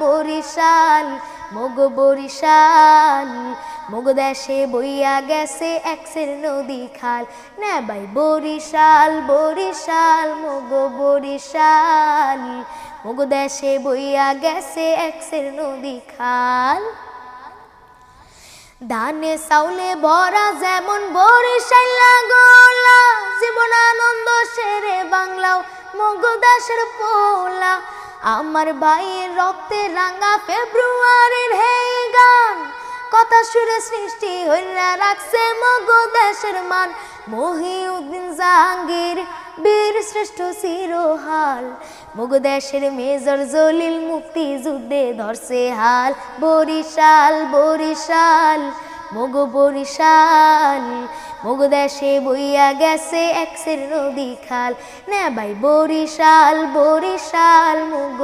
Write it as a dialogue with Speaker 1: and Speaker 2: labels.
Speaker 1: বরিশাল, মগ বরিশাল। মগ দেশে বইয়া গেছে এক্সের নদী খাল। না ভাই, বরিশাল বরিশাল, মগ বরিশাল। মগ দেশে বইয়া গেছে এক্সের নদী খাল। ধানে চাউলে ভরা যেমন বরিশাল গোলা, জীবন আনন্দ সেরে বাংলাও মগদাসের পোলা। আমার ভাইয়ের রক্তে রাঙা ফেব্রুয়ারির হে গান। কথা সুরে সৃষ্টি হইয়া রাখছে মগদেশের মান। মহিউদ্দিন জাহাঙ্গীর, বীর শ্রেষ্ঠ চিরহাল মগদেশের মেজর জলিল মুক্তি যুদ্ধে ধরছে হাল। বরিশাল বরিশাল, মগ বরিশাল। মগ দেশে বইয়া গেছে এক্সের নদী খাল। না ভাই, বরিশাল বরিশাল, মগ